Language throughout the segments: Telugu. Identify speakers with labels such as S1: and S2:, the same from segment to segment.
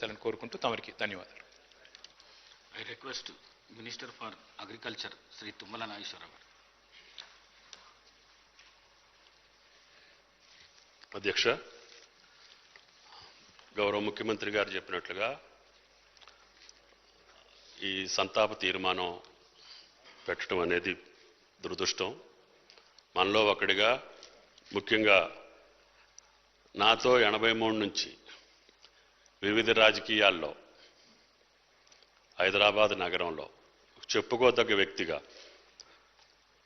S1: చేయాలని కోరుకుంటూ తమరికి ధన్యవాదాలు
S2: I request Minister for Agriculture, Sri Tummala Nageswara garu.
S3: అధ్యక్ష గౌరవ ముఖ్యమంత్రి గారు చెప్పినట్లుగా ఈ సంతాప తీర్మానం పెట్టడం అనేది దురదృష్టం మనలో ఒకటిగా ముఖ్యంగా నాతో ఎనభై మూడు నుంచి వివిధ రాజకీయాల్లో హైదరాబాద్ నగరంలో చెప్పుకోదగ్గ వ్యక్తిగా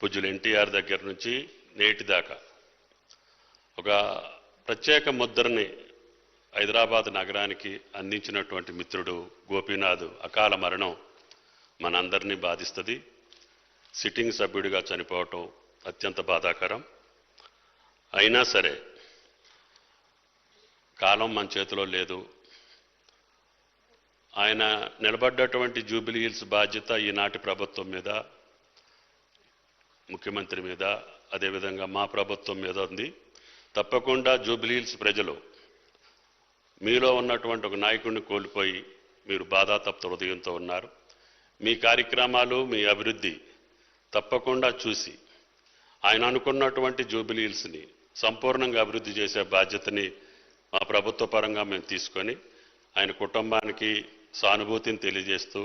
S3: పూజ్యులు ఎన్టీఆర్ దగ్గర నుంచి నేటి దాకా ఒక ప్రత్యేక ముద్రని హైదరాబాద్ నగరానికి అందించినటువంటి మిత్రుడు గోపీనాథ్ అకాల మరణం మనందరినీ బాధిస్తుంది. సిట్టింగ్ సభ్యుడిగా చనిపోవటం అత్యంత బాధాకరం. అయినా సరే కాలం మన చేతిలో లేదు. ఆయన నిలబడ్డటువంటి జూబిలీ హిల్స్ బాధ్యత ఈనాటి ప్రభుత్వం మీద ముఖ్యమంత్రి మీద అదేవిధంగా మా ప్రభుత్వం మీద ఉంది. తప్పకుండా జూబిలీ హిల్స్ ప్రజలు మీలో ఉన్నటువంటి ఒక నాయకుడిని కోల్పోయి మీరు బాధాతప్త హృదయంతో ఉన్నారు. మీ కార్యక్రమాలు మీ అభివృద్ధి తప్పకుండా చూసి ఆయన అనుకున్నటువంటి జూబిలీ హిల్స్ని సంపూర్ణంగా అభివృద్ధి చేసే బాధ్యతని మా ప్రభుత్వ పరంగా మేము తీసుకొని ఆయన కుటుంబానికి సానుభూతిని తెలియజేస్తూ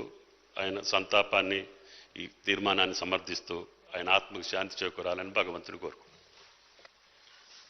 S3: ఆయన సంతాపాన్ని ఈ తీర్మానాన్ని సమర్థిస్తూ ఆయన ఆత్మకు శాంతి చేకూరాలని భగవంతుని కోరుకుంటున్నాను